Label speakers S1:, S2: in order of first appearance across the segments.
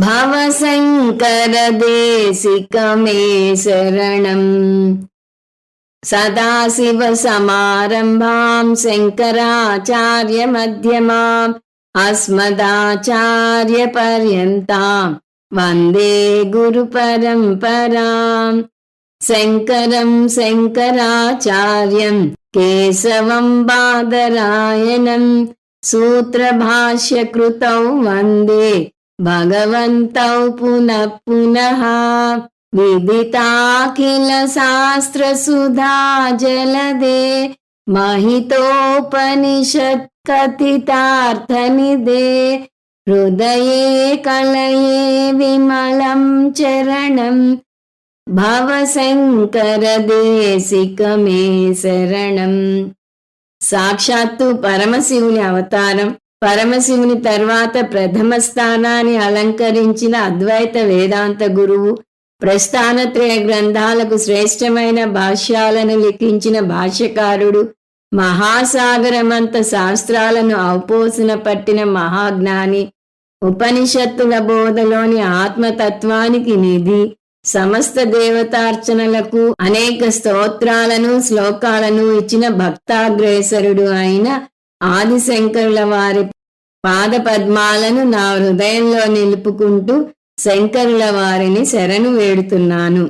S1: भवशङ्करदेशिकमे शरणम् सदाशिवसमारम्भां शङ्कराचार्यमध्यमाम् अस्मदाचार्यपर्यन्ताम् वन्दे गुरुपरम्पराम् शङ्करं शङ्कराचार्यं केशवं बादरायणम् सूत्रभाष्यकृतौ वन्दे भगवन्तौ पुनः पुनः विदिताखिलशास्त्रसुधा जलदे महितोपनिषत्कथितार्थनिदे हृदये कलये विमलं चरणम् భవశంకరదేశికమే శరణం సాక్షాత్తు పరమశివుని అవతారం పరమశివుని తర్వాత ప్రథమ స్థానాన్ని అలంకరించిన అద్వైత వేదాంత గురువు ప్రస్థానత్రయ గ్రంథాలకు శ్రేష్టమైన భాష్యాలను లిఖించిన భాష్యకారుడు మహాసాగరమంత శాస్త్రాలను ఔపోసన పట్టిన మహాజ్ఞాని ఉపనిషత్తుల బోధలోని ఆత్మతత్వానికి నిధి సమస్త దేవతార్చనలకు అనేక స్తోత్రాలను శ్లోకాలను ఇచ్చిన భక్తాగ్రేసరుడు అయిన ఆదిశంకరుల వారి పాద పద్మాలను నా హృదయంలో నిలుపుకుంటూ శంకరుల వారిని శరణు వేడుతున్నాను.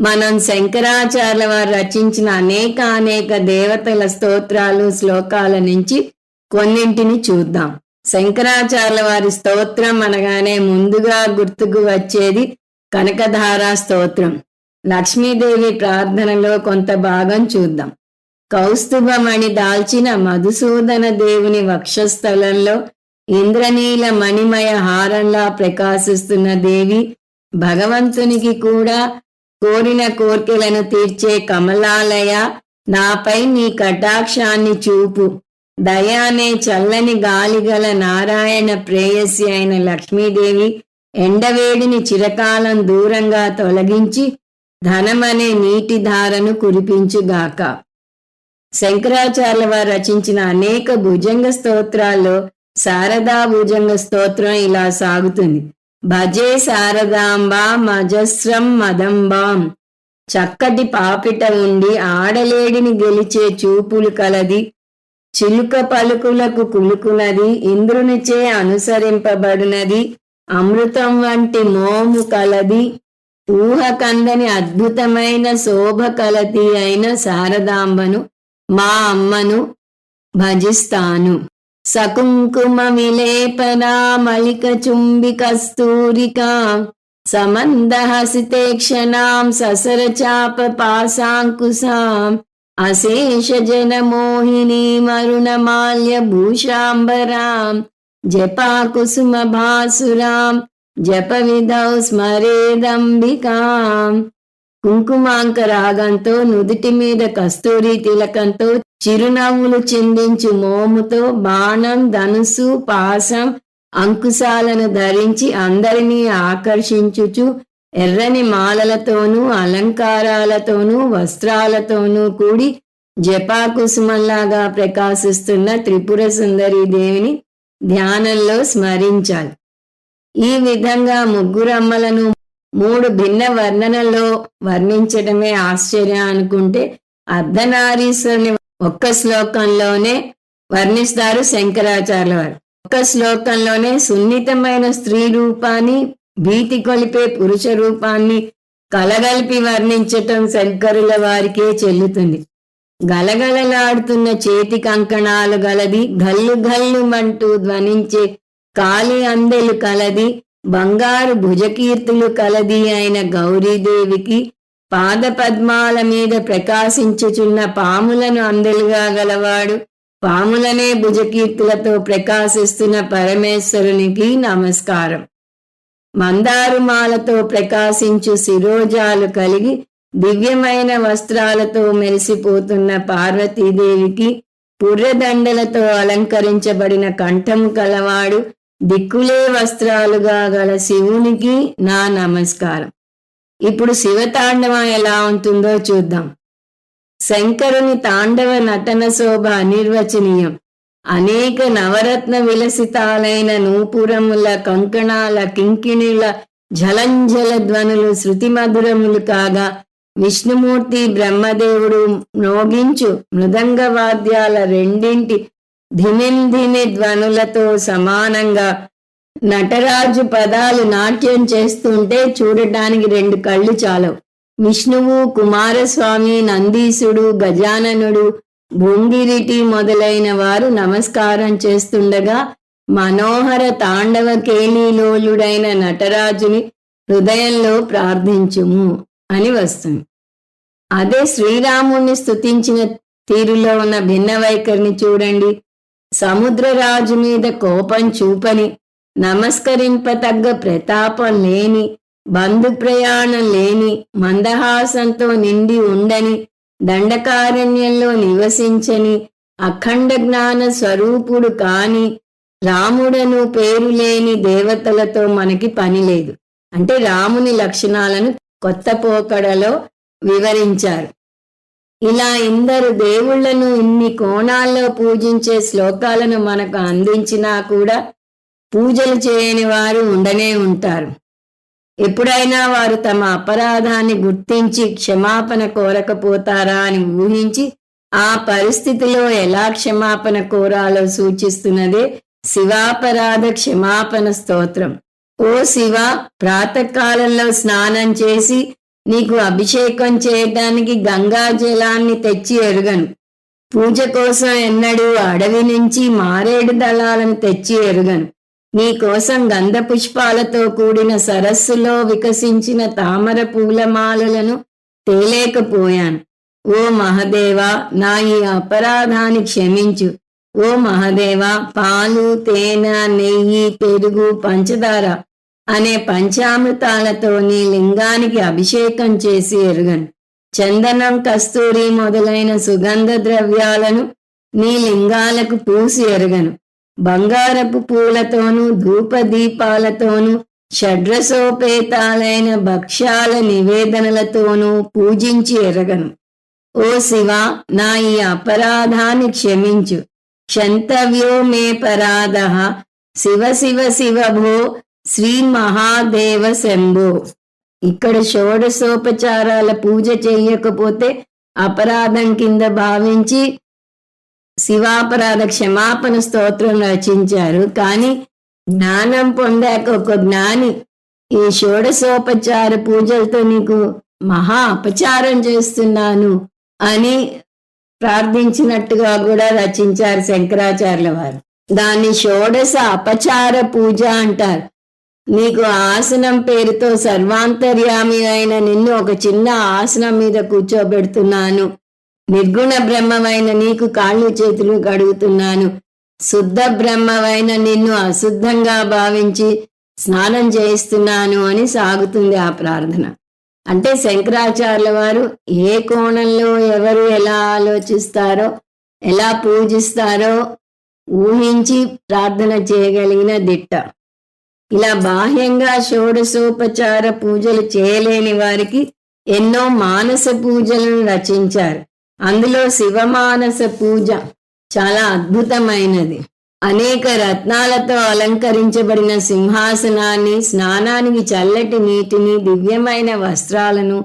S1: మనం శంకరాచార్యుల వారు రచించిన అనేక అనేక దేవతల స్తోత్రాలు శ్లోకాల నుంచి కొన్నింటిని చూద్దాం. శంకరాచార్యుల వారి స్తోత్రం అనగానే ముందుగా గుర్తుకు వచ్చేది కనకధారా స్తోత్రం. లక్ష్మీదేవి ప్రార్థనలో కొంత భాగం చూద్దాం. కౌస్తుభమణి దాల్చిన మధుసూదన దేవుని వక్షస్థలంలో ఇంద్రనీల మణిమయ హారంలా ప్రకాశిస్తున్న దేవి భగవంతునికి కూడా కోరిన కోర్కెలను తీర్చే కమలాలయ నాపై నీ కటాక్షాన్ని చూపు. దయానే చల్లని గాలిగల నారాయణ ప్రేయసి అయిన లక్ష్మీదేవి ఎండవేడిని చిరకాలం దూరంగా తొలగించి ధనమనే నీటి ధారను కురిపించుగాక. శంకరాచార్య వారు రచించిన అనేక భుజంగ స్తోత్రాల్లో శారదా భుజంగ స్తోత్రం ఇలా సాగుతుంది. భజే శారదాంబ మజస్రం మదంబాం. చక్కటి పాపిట ఉండి ఆడలేడిని గెలిచే చూపులు కలది. చిలుక పలుకులకు కులుకునది. ఇంద్రునిచే అనుసరింపబడినది. అమృతం వంటి మోము కలది. ఊహ కందని అద్భుతమైన శోభ కలది అయిన శారదాంబను మా అమ్మను భజిస్తాను. సకుంకుమ విలేపనా మలిక చుంబి కస్తూరిక సమందహసితేక్షణాం ససర చాప పాశాంకుశాం అశేష జన మోహిని మరుణమాల్య భూషాంబరాం జపాకుసుమ భాసురాం జప విధౌ స్మరేదంబికాం. కుంకుమాంక రాగంతో నుదుటి మీద కస్తూరి తిలకంతో చిరునవ్వులు చిందించు మోముతో బాణం ధనుసు పాసం అంకుశాలను ధరించి అందరినీ ఆకర్షించుచు ఎర్రని మాలలతోనూ అలంకారాలతోనూ వస్త్రాలతోనూ కూడి జపాకుసుమల్లాగా ప్రకాశిస్తున్న త్రిపుర సుందరి దేవిని ధ్యానంలో స్మరించాలి. ఈ విధంగా ముగ్గురమ్మలను మూడు భిన్న వర్ణనలో వర్ణించడమే ఆశ్చర్యం అనుకుంటే అర్ధనారీశ్వరుని ఒక్క శ్లోకంలోనే వర్ణిస్తారు శంకరాచార్య వారు. ఒక్క శ్లోకంలోనే సున్నితమైన స్త్రీ రూపాన్ని భీతి కొలిపే పురుష రూపాన్ని కలగలిపి వర్ణించటం శంకరుల వారికే చెల్లుతుంది. గలగలలాడుతున్న చేతి కంకణాలు గలది గల్లు గల్లు మంటూ ధ్వనించే కాలి అందెలు కలది బంగారు భుజకీర్తులు కలది అయిన గౌరీదేవికి పాద పద్మాల మీద ప్రకాశించుచున్న పాములను అందలుగా గలవాడు. పాములనే భుజకీర్తులతో ప్రకాశిస్తున్న పరమేశ్వరునికి నమస్కారం. మందారుమాలతో ప్రకాశించు శిరోజాలు కలిగి దివ్యమైన వస్త్రాలతో మెరిసిపోతున్న పార్వతీదేవికి పుర్రదండలతో అలంకరించబడిన కంఠం కలవాడు. దిక్కులే వస్త్రాలుగా గల శివునికి నా నమస్కారం. ఇప్పుడు శివతాండవం ఎలా ఉంటుందో చూద్దాం. శంకరుని తాండవ నటన శోభ అనిర్వచనీయం. అనేక నవరత్న విలసితాలైన నూపురముల కంకణాల కింకిణిల జలంజల ధ్వనులు శృతి మధురములు కాగా విష్ణుమూర్తి బ్రహ్మదేవుడు మ్రోగించు మృదంగ వాద్యాల రెండింటి ధిమింధిమి ధ్వనులతో సమానంగా నటరాజు పదాలు నాట్యం చేస్తుంటే చూడటానికి రెండు కళ్ళు చాలవు. విష్ణువు కుమారస్వామి నందీశుడు గజాననుడు భూంగిరిటి మొదలైన వారు నమస్కారం చేస్తుండగా మనోహర తాండవ కేళీలోలుడైన నటరాజుని హృదయంలో ప్రార్థించుము అని వస్తుంది. అదే శ్రీరాముణ్ణి స్తుతించిన తీరులో ఉన్న భిన్న వైఖరిని చూడండి. సముద్రరాజు మీద కోపం చూపని నమస్కరింపతగ్గ ప్రతాపం లేని బంధు ప్రయాణం లేని మందహాసంతో నిండి ఉండని దండకారణ్యంలో నివసించని అఖండ జ్ఞాన స్వరూపుడు కాని రాముడను పేరు లేని దేవతలతో మనకి పని లేదు. అంటే రాముని లక్షణాలను కొత్త పోకడలో వివరించారు. ఇలా ఇందరు దేవుళ్ళను ఇన్ని కోణాల్లో పూజించే శ్లోకాలను మనకు అందించినా కూడా పూజలు చేయని వారు ఉండనే ఉంటారు. ఎప్పుడైనా వారు తమ అపరాధాన్ని గుర్తించి క్షమాపణ కోరకపోతారా అని ఊహించి ఆ పరిస్థితిలో ఎలా క్షమాపణ కోరాలో సూచిస్తున్నదే శివాపరాధ క్షమాపణ స్తోత్రం. ఓ శివ ప్రాతకాలంలో స్నానం చేసి నీకు అభిషేకం చేయటానికి గంగా జలాన్ని తెచ్చి ఎరుగను. పూజ కోసం ఎన్నడూ అడవి నుంచి మారేడు దళాలను తెచ్చి ఎరుగను. నీ కోసం గంధ పుష్పాలతో కూడిన సరస్సులో వికసించిన తామర పూలమాలలను తేలేకపోయాను. ఓ మహదేవా నా ఈ అపరాధాన్ని క్షమించు. ఓ మహదేవా పాలు తేనె నెయ్యి పెరుగు పంచదార అనే పంచామృతాలతో నీ లింగానికి అభిషేకం చేసి ఎరుగను. చందనం కస్తూరి మొదలైన సుగంధ ద్రవ్యాలను నీ లింగాలకు పూసి ఎరుగను. బంగారపు పూలతోనూ ధూపదీపాలతోనూ షడ్రసోపేతాలైన భక్ష్యాల నివేదనలతోనూ పూజించి ఎరగను. ఓ శివ నా ఈ అపరాధాన్ని క్షమించు. క్షంతవ్యో మే పరాధ. శివ శివ శివ భో శ్రీ మహాదేవ శంభు. ఇక్కడ షోడశోపచారాల పూజ చేయకపోతే అపరాధం కింద భావించి శివాపరాధ క్షమాపణ స్తోత్రం రచించారు. కానీ జ్ఞానం పొందాక ఒక జ్ఞాని ఈ షోడశోపచార పూజలతో నీకు మహా అపచారం చేస్తున్నాను అని ప్రార్థించినట్టుగా కూడా రచించారు శంకరాచార్యుల వారు. దాన్ని షోడశ అపచార పూజ అంటారు. నీకు ఆసనం పేరుతో సర్వాంతర్యామి అయిన నిన్ను ఒక చిన్న ఆసనం మీద కూర్చోబెడుతున్నాను. నిర్గుణ బ్రహ్మమైన నీకు కాళ్ళు చేతులు కడుగుతున్నాను. శుద్ధ బ్రహ్మమైన నిన్ను అశుద్ధంగా భావించి స్నానం చేయిస్తున్నాను అని సాగుతుంది ఆ ప్రార్థన. అంటే శంకరాచార్యుల వారు ఏ కోణంలో ఎవరు ఎలా ఆలోచిస్తారో ఎలా పూజిస్తారో ఊహించి ప్రార్థన చేయగలిగిన దిట్ట. ఇలా బాహ్యంగా షోడశోపచార పూజలు చేయలేని వారికి ఎన్నో మానస పూజలను రచించారు. అందులో శివమానస పూజ చాలా అద్భుతమైనది. అనేక రత్నాలతో అలంకరించబడిన సింహాసనాన్ని స్నానానికి చల్లటి నీటిని దివ్యమైన వస్త్రాలను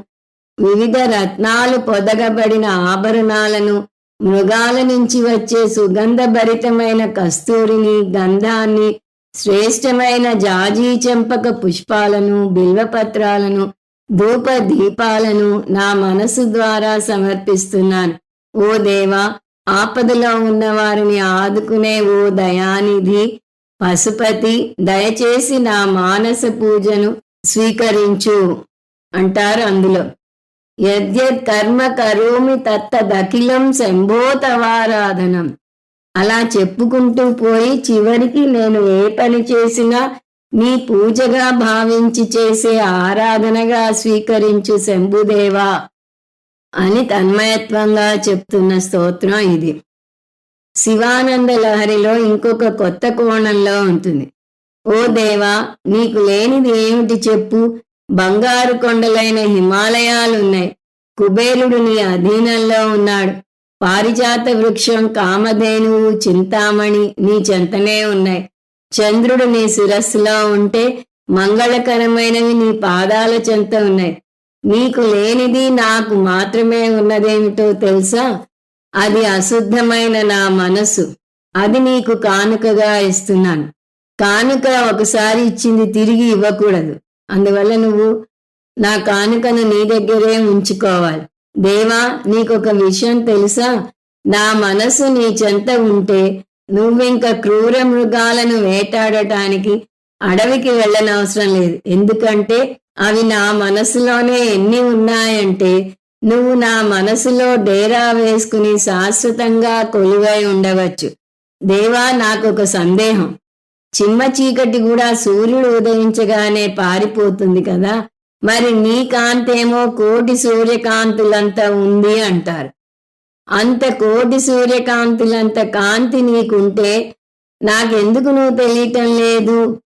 S1: వివిధ రత్నాలు పొదగబడిన ఆభరణాలను మృగాల నుంచి వచ్చే సుగంధభరితమైన కస్తూరిని గంధాన్ని శ్రేష్టమైన జాజీ చెంపక పుష్పాలను బిల్వపత్రాలను ధూప దీపాలను నా మనసు ద్వారా సమర్పిస్తున్నాను. ఓ దేవా ఆపదలో ఉన్న వారిని ఆదుకునే ఓ దయానిధి పశుపతి దయచేసి నా మానస పూజను స్వీకరించు అంటారు అందులో. యద్యత్ కర్మ కరోమి తత్తదఖిలం శంభోతవారాధనం. అలా చెప్పుకుంటూ పోయి చివరికి నేను ఏ పని చేసినా నీ పూజగా భావించి చేసే ఆరాధనగా స్వీకరించు శంభుదేవా అని తన్మయత్వంగా చెప్తున్న స్తోత్రం ఇది. శివానంద లహరిలో ఇంకొక కొత్త కోణంలో ఉంటుంది. ఓ దేవా నీకు లేనిది ఏమిటి చెప్పు? బంగారు కొండలైన హిమాలయాలున్నాయి. కుబేరుడు నీ అధీనంలో ఉన్నాడు. పారిజాత వృక్షం కామధేనువు చింతామణి నీ చెంతనే ఉన్నాయి. చంద్రుడు నీ శిరస్సులో ఉంటే మంగళకరమైనవి నీ పాదాల చెంత ఉన్నాయి. నీకు లేనిది నాకు మాత్రమే ఉన్నదేమిటో తెలుసా? అది అశుద్ధమైన నా మనసు అది నీకు కానుకగా ఇస్తున్నాను. కానుక ఒకసారి ఇచ్చింది తిరిగి ఇవ్వకూడదు. అందువల్ల నువ్వు నా కానుకను నీ దగ్గరే ఉంచుకోవాలి. దేవా నీకొక విషయం తెలుసా? నా మనసు నీ చెంత ఉంటే నువ్వింక క్రూర మృగాలను వేటాడటానికి అడవికి వెళ్ళనవసరం లేదు. ఎందుకంటే అవి నా మనసులోనే ఎన్ని ఉన్నాయంటే నువ్వు నా మనసులో డేరా వేసుకుని శాశ్వతంగా కొలువై ఉండవచ్చు. దేవా నాకొక సందేహం. చిమ్మ చీకటి కూడా సూర్యుడు ఉదయించగానే పారిపోతుంది కదా? మరి నీ కాంతేమో కోటి సూర్యకాంతులంత ఉంది అంటారు. అంత కోటి సూర్యకాంతులంత కాంతి నీకుంటే నాకెందుకు నువ్వు తెలియటం లేదు?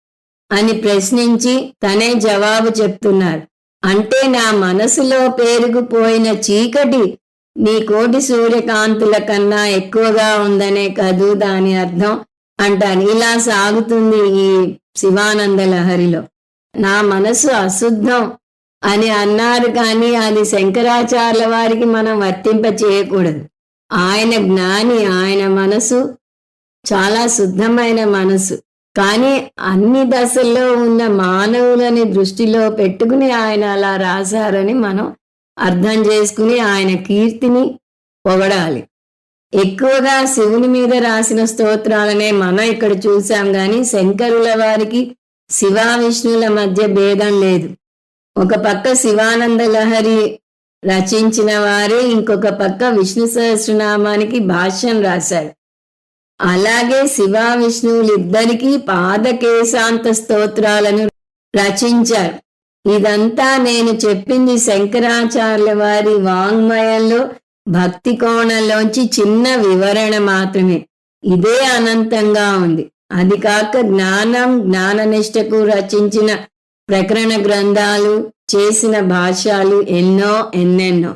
S1: అని ప్రశ్నించి తనే జవాబు చెప్తున్నారు. అంటే నా మనసులో పేరుకుపోయిన చీకటి నీ కోటి సూర్యకాంతుల కన్నా ఎక్కువగా ఉందనే కదూ దాని అర్థం అంటాను ఇలా సాగుతుంది ఈ శివానంద లహరిలో. నా మనసు అశుద్ధం. అని అన్నారు కానీ అది శంకరాచార్యుల వారికి మనం వర్తింప చేయకూడదు. ఆయన జ్ఞాని ఆయన మనసు చాలా శుద్ధమైన మనసు. కానీ అన్ని దశల్లో ఉన్న మానవులని దృష్టిలో పెట్టుకుని ఆయన అలా రాశారని మనం అర్థం చేసుకుని ఆయన కీర్తిని పొగడాలి. ఎక్కువగా శివుని మీద రాసిన స్తోత్రాలనే మనం ఇక్కడ చూసాం కానీ శంకరుల వారికి శివ విష్ణుల మధ్య భేదం లేదు. ఒక పక్క శివానంద లహరి రచించిన వారే ఇంకొక పక్క విష్ణు సహస్రనామానికి భాష్యం రాశారు. అలాగే శివ విష్ణువులిద్దరికీ పాదకేశాంత స్తోత్రాలను రచించారు. ఇదంతా నేను చెప్పింది శంకరాచార్యుల వారి వాంగ్మయంలో భక్తి కోణంలోంచి చిన్న వివరణ మాత్రమే. ఇదే అనంతంగా ఉంది. అది కాక జ్ఞానం జ్ఞాననిష్టకు రచించిన ప్రకరణ గ్రంథాలు చేసిన భాష్యాలు ఎన్నో ఎన్నెన్నో.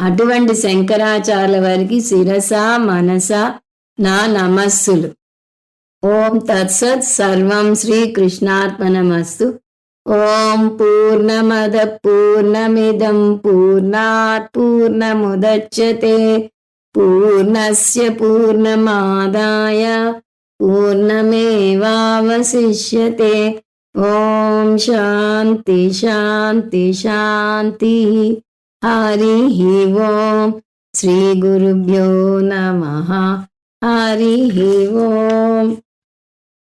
S1: అటువంటి శంకరాచార్యుల వారికి శిరస మనస నా నమస్సులు. ఓం తత్సత్ సర్వం శ్రీ కృష్ణార్పణమస్తు. ఓం పూర్ణమద పూర్ణమిదం పూర్ణాత్ పూర్ణముదచ్చతే పూర్ణస్య పూర్ణమాదాయ. పూర్ణమేవావశిష్యతే. ఓం శాంతి శాంతి శాంతి. హరి ఓం శ్రీ గురుభ్యో నమ. హరి ఓం.